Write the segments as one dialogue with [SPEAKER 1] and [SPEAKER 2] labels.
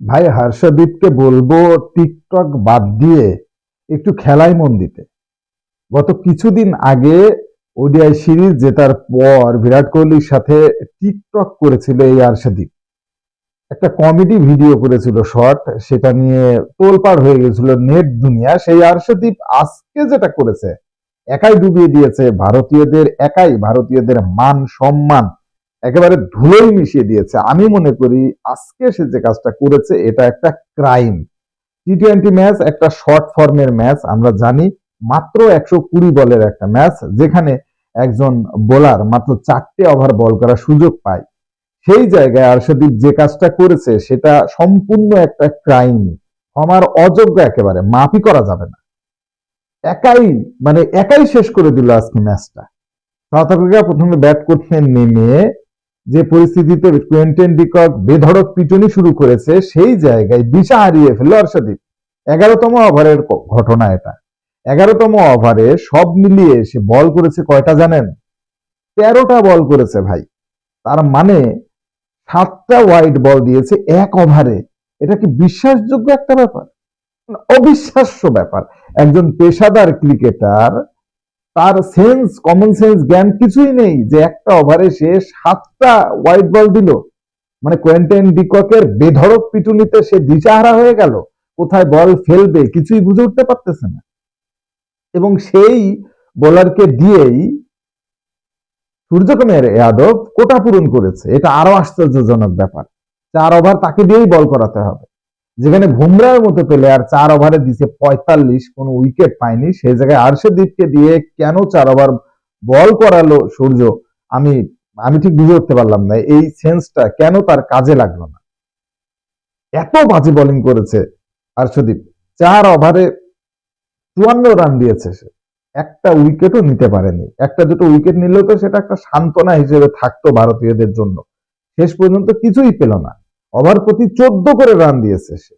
[SPEAKER 1] ভাই হর্ষদীপকে বলব টিকটক বাদ দিয়ে একটু খেলায় মন দিতে। গত কিছুদিন আগে ওডিআই সিরিজ জেতার পর বিরাট কোহলির সাথে টিকটক করেছিল এই হর্ষদীপ। একটা কমেডি ভিডিও করেছিল, শর্ট, সেটা নিয়ে তোলপাড় হয়ে গেছিল নেট দুনিয়া। সেই হর্ষদীপ আজকে যেটা করেছে, একাই ডুবিয়ে দিয়েছে। ভারতীয়দের একাই, ভারতীয়দের মান, সম্মান একেবারে ধুলোই মিশিয়ে দিয়েছে। আমি মনে করি আজকে সে যে কাজটা করেছে, এটা একটা ক্রাইম। টি টোয়েন্টি ম্যাচ একটা শর্ট ফর্মের ম্যাচ আমরা জানি, মাত্র একশো কুড়ি বলের একটা ম্যাচ যেখানে একজন বোলার মাত্র চারটে ওভার বল করার সুযোগ পায়। সেই জায়গায় আরশদীপ যে কাজটা করেছে, সেটা সম্পূর্ণ একটা ক্রাইম আমার অযোগ্য একেবারে মাফি করা যাবে না। একাই মানে একাই শেষ করে দিল আজকে ম্যাচটা প্রথমে ব্যাট করতে নেমে যে পরিস্থিতিতে কোয়েন্টেন ডিকক বেধড়ক পিটুনি শুরু করেছে, সেই জায়গায় দিশা হারিয়ে ফেলল অর্ষদীপ এগারোতম ওভারের ঘটনা এটা। এগারোতম ওভারে সব মিলিয়ে সে বল করেছে কয়টা জানেন? তেরোটা বল করেছে ভাই। তার মানে সাতটা ওয়াইড বল দিয়েছে এক ওভারে। এটা কি বিশ্বাসযোগ্য একটা ব্যাপার? অবিশ্বাস্য ব্যাপার। একজন পেশাদার ক্রিকেটার তার সেন্স কমন সেন্স জ্ঞান কিছুই নেই যে একটা ওভারে সে সাতটা হোয়াইট বল দিল। মানে কোয়েন্টেন ডিককের বেধড়ক পিটুনিতে সে দিশাহারা হয়ে গেল। কোথায় বল ফেলবে কিছুই বুঝে উঠতে পারতেছে না। এবং সেই বোলারকে দিয়েই সূর্যকুমার যাদব কোটা পূরণ করেছে। এটা আরও আশ্চর্যজনক ব্যাপার। চার ওভার তাকে দিয়েই বল করাতে হবে। যেখানে বুমরার মতো প্লেয়ার চার ওভারে দিছে পঁয়তাল্লিশ, কোনো উইকেট পায়নি। সেই জায়গায় আর্শদীপকে দিয়ে কেন চার ওভার বল করালো সূর্য? আমি আমি ঠিক বুঝে উঠতে পারলাম না। এই সেন্সটা কেন তার কাজে লাগল না? এত বাজে বোলিং করেছে আর্শদীপ। চার ওভারে চুয়ান্ন রান দিয়েছে সে। একটা উইকেটও নিতে পারেনি। একটা দুটো উইকেট নিলেও তো সেটা একটা সান্ত্বনা হিসেবে থাকতো ভারতীয়দের জন্য। শেষ পর্যন্ত কিছুই পেল না। ওভার প্রতি চোদ্দ করে রান দিয়েছে সে।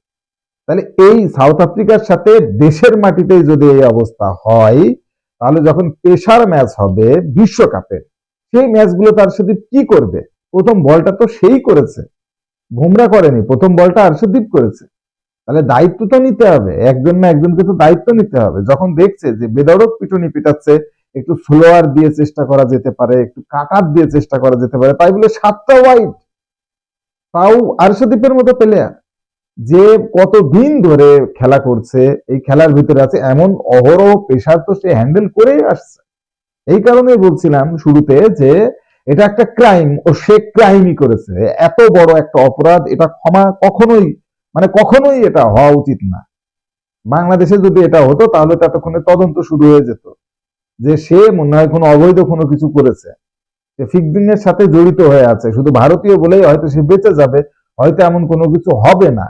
[SPEAKER 1] তাহলে এই সাউথ আফ্রিকার সাথে দেশের মাটিতেই যদি এই অবস্থা হয়, তাহলে যখন পেশার ম্যাচ হবে বিশ্বকাপে সেই ম্যাচগুলো তার সাথে কি করবে? প্রথম বলটা তো সেই করেছে। বুমরা করেনি, প্রথম বলটা আর্শদীপ করেছে। তাহলে দায়িত্ব তো নিতে হবে, একজন না একজনকে তো দায়িত্ব নিতে হবে। যখন দেখছে যে বেদরক পিটুনি পিটাচ্ছে, একটু স্লোয়ার দিয়ে চেষ্টা করা যেতে পারে, একটু কাটার দিয়ে চেষ্টা করা যেতে পারে, তাই বলে সাতটা ওয়াইড তাও আর্শদীপের মতো প্লেয়ার যে কতদিন ধরে খেলা করছে, এই খেলার ভিতরে আছে এমন অহরহ পেশার তো সে হ্যান্ডেল করেই আসছে। এই কারণে বলছিলাম শুরুতে যে এটা একটা ক্রাইম ও সে ক্রাইমই করেছে। এত বড় একটা অপরাধ, এটা ক্ষমা কখনোই মানে কখনোই এটা হওয়া উচিত না। বাংলাদেশে যদি এটা হতো তাহলে তো এতক্ষণে তদন্ত শুরু হয়ে যেত। যে সে মনে হয় কোনো অবৈধ কোনো কিছু করেছে। যে ফিকদিনের সাথে জড়িত হয়ে আছে। শুধু ভারতীয় বলেই হয়তো সে বেঁচে যাবে, হয়তো এমন কোনো কিছু হবে না।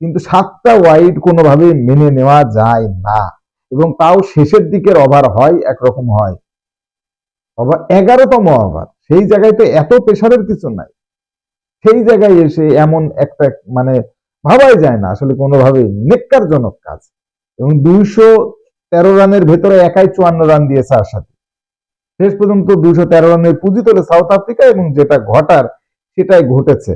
[SPEAKER 1] কিন্তু সাতটা ওয়াইড কোনোভাবেই মেনে নেওয়া যায় না। এবং তাও শেষের দিকের ওভার হয়, একরকম হয়। ওভার এগারোতম ওভার সেই জায়গায় তো এত প্রেশারের কিছু নাই। সেই জায়গায় এসে এমন একটা মানে ভাবাই যায় না, আসলে কোনোভাবেই। নেককারজনক কাজ। এবং দুইশো তেরো রানের ভেতরে একাই চুয়ান্ন রান দিয়েছে সাথে শেষ পর্যন্ত দুইশো তেরো রানের পুঁজি তোলে সাউথ আফ্রিকা এবং যেটা ঘটার সেটাই ঘটেছে।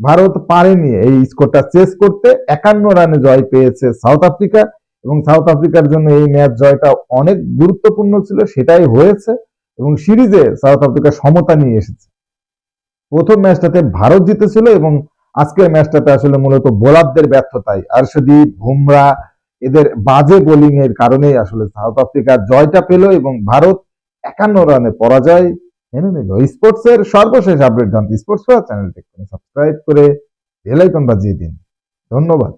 [SPEAKER 1] ভারত পারেনি এই স্কোরটা চেস করতে। একান্ন রানে জয় পেয়েছে সাউথ আফ্রিকা এবং সাউথ আফ্রিকার জন্য এই ম্যাচ জয়টা অনেক গুরুত্বপূর্ণ ছিল, সেটাই হয়েছে এবং সিরিজে সাউথ আফ্রিকা সমতা নিয়ে এসেছে। প্রথম ম্যাচটাতে ভারত জিতেছিল এবং আজকের ম্যাচটাতে আসলে মূলত বোলারদের ব্যর্থতাই। আরশদীপ, বুমরা, এদের বাজে বোলিং এর কারণেই আসলে সাউথ আফ্রিকা জয়টা পেল এবং ভারত একান্ন রানে পরাজয়। মেনে নিল স্পোর্টস এর সর্বশেষ আপডেট জানতে স্পোর্টস চ্যানেলটি সাবস্ক্রাইব করে বেল আইকন বাজিয়ে দিন। ধন্যবাদ।